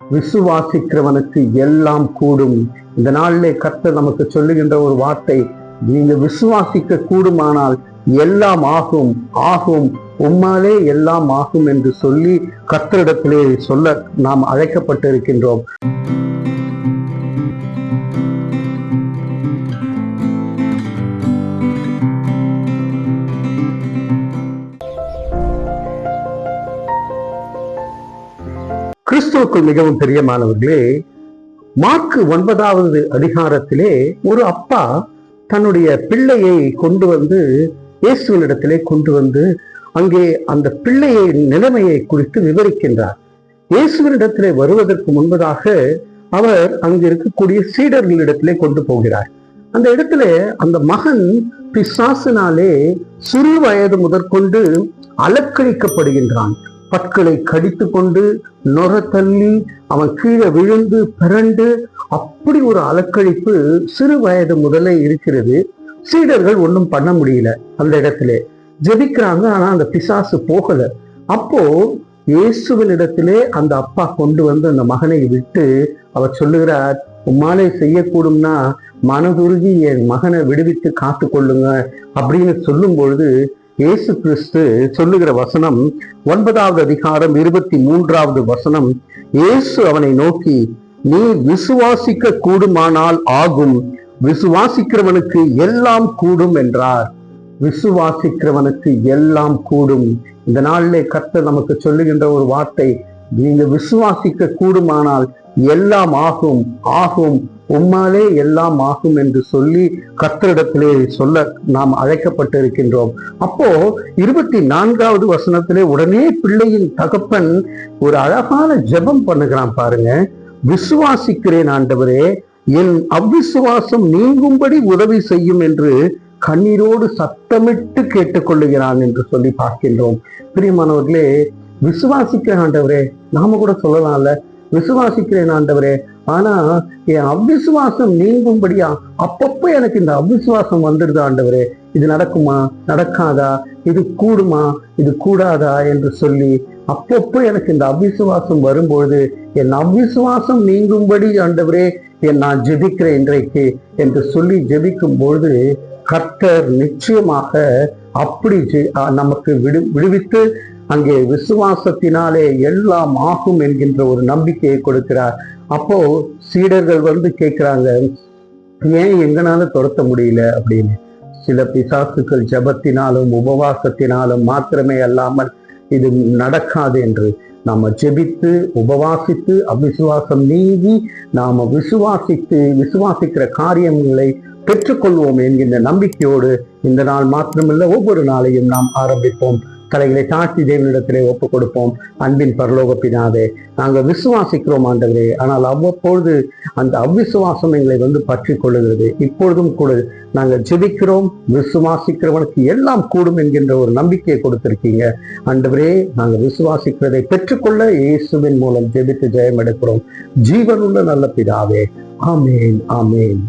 விசுவாசிக்கிறவனுக்கு எல்லாம் கூடும். இந்த நாளிலே கர்த்தர் நமக்கு சொல்லுகின்ற ஒரு வார்த்தை நீங்க விசுவாசிக்க கூடுமானால் எல்லாம் ஆகும் ஆகும். உம்மாலே எல்லாம் ஆகும் என்று சொல்லி கர்த்தரிடத்திலே சொல்ல நாம் அழைக்கப்பட்டிருக்கின்றோம். கிறிஸ்துவுக்குள் மிகவும் பிரியமானவர்களே மார்க்கு ஒன்பதாவது அதிகாரத்திலே ஒரு அப்பா தன்னுடைய பிள்ளையை கொண்டு வந்து இயேசுவனிடத்திலே கொண்டு வந்து அங்கே அந்த பிள்ளையை நிலைமையை குறித்து விவரிக்கின்றார். இயேசுவனிடத்திலே வருவதற்கு முன்பதாக அவர் அங்கு இருக்கக்கூடிய சீடர்களிடத்திலே கொண்டு போகிறார். அந்த இடத்துல அந்த மகன் பிசாசினாலே சிறு வயது முதற்கொண்டு அலக்கழிக்கப்படுகின்றான். பற்களை கடித்து கொண்டு நுர தள்ளி அவன் கீழே விழுந்து பிறண்டு அப்படி ஒரு அலக்கழிப்பு சிறு வயது முதலே இருக்கிறது. சீடர்கள் ஒன்றும் பண்ண முடியல அந்த இடத்துல. ஜெபிக்கிறாங்க ஆனா அந்த பிசாசு போகல. அப்போ இயேசுவின் இடத்திலே அந்த அப்பா கொண்டு வந்து அந்த மகனை விட்டு அவர் சொல்லுகிறார் உம்மாலே செய்யக்கூடும்னா மனதுருகி என் மகனை விடுவித்து காத்து கொள்ளுங்க அப்படின்னு சொல்லும் பொழுது இயேசு கிறிஸ்து சொல்லுகிற வசனம் ஒன்பதாவது அதிகாரம் இருபத்தி மூன்றாவது வசனம் இயேசு அவனை நோக்கி நீ விசுவாசிக்க கூடுமானால் ஆகும். விசுவாசிக்கிறவனுக்கு எல்லாம் கூடும் என்றார். விசுவாசிக்கிறவனுக்கு எல்லாம் கூடும். இந்த நாளிலே கர்த்தர் நமக்கு சொல்லுகின்ற ஒரு வார்த்தை நீங்க விசுவாசிக்க கூடுமானால் எல்லாம் ஆகும் ஆகும். உம்மாலே எல்லாம் ஆகும் என்று சொல்லி கத்தரிடத்திலே சொல்ல நாம் அழைக்கப்பட்டிருக்கின்றோம். அப்போ இருபத்தி நான்காவது வசனத்திலே உடனே பிள்ளையின் தகப்பன் ஒரு அழகான ஜெபம் பண்ணுகிறான் பாருங்க. விசுவாசிக்கிறேன் ஆண்டவரே என் அவ்விசுவாசம் நீங்கும்படி உதவி செய்யும் என்று கண்ணீரோடு சத்தமிட்டு கேட்டுக்கொள்ளுகிறான் என்று சொல்லி பார்க்கின்றோம். பிரியமானவர்களே விசுவாசிக்கிறேன் ஆண்டவரே நாம கூட சொல்லலாம்ல. விசுவாசிக்கிறேன் ஆண்டவரே ஆனா என் அவ்விசுவாசம் நீங்கும்படியா அப்பப்போ எனக்கு இந்த அவ்விசுவாசம் வந்துடுது ஆண்டவரே. இது நடக்குமா? நடக்காதா? இது கூடுமா? இது கூடாதா? என்று சொல்லி அப்பப்போ எனக்கு இந்த அவ்விசுவாசம் வரும்பொழுது என் அவ்விசுவாசம் நீங்கும்படி ஆண்டவரே என் நான் ஜெபிக்கிறேன் இன்றைக்கு என்று சொல்லி ஜெபிக்கும் பொழுது கர்த்தர் நிச்சயமாக அப்படி நமக்கு விடு விடுவித்து அங்கே விசுவாசத்தினாலே எல்லாம் ஆகும் என்கின்ற ஒரு நம்பிக்கையை கொடுக்கிறார். அப்போ சீடர்கள் வந்து கேட்கிறாங்க ஏன் எங்கனால துரத்த முடியல? அப்படின்னு. சில பிசாசுக்கள் ஜெபத்தினாலும் உபவாசத்தினாலும் மாத்திரமே அல்லாமல் இது நடக்காது என்று. நாம ஜெபித்து உபவாசித்து அவிசுவாசம் நீங்கி நாம விசுவாசித்து விசுவாசிக்கிற காரியங்களை பெற்றுக்கொள்வோம் என்கின்ற நம்பிக்கையோடு இந்த நாள் மாத்திரமில்லை ஒவ்வொரு நாளையும் நாம் ஆரம்பிப்போம். தலைகளை தாழ்த்தி தேவனிடத்திலே ஒப்பு கொடுப்போம் அன்பின் பரலோக நாங்கள் விசுவாசிக்கிறோம் ஆண்டவரே. ஆனால் அவ்வப்பொழுது அந்த அவ்விசுவாசம் எங்களை வந்து பற்றி கொள்ளுகிறது. இப்பொழுதும் கூட நாங்கள் ஜெபிக்கிறோம் விசுவாசிக்கிறவனுக்கு எல்லாம் கூடும் என்கின்ற ஒரு நம்பிக்கையை கொடுத்திருக்கீங்க. ஆண்டவரே நாங்கள் விசுவாசிக்கிறதை பெற்றுக்கொள்ள இயேசுவின் மூலம் ஜெபித்து ஜெயம் எடுக்கிறோம் ஜீவனுள்ள நல்ல பிதாவே ஆமேன் ஆமேன்.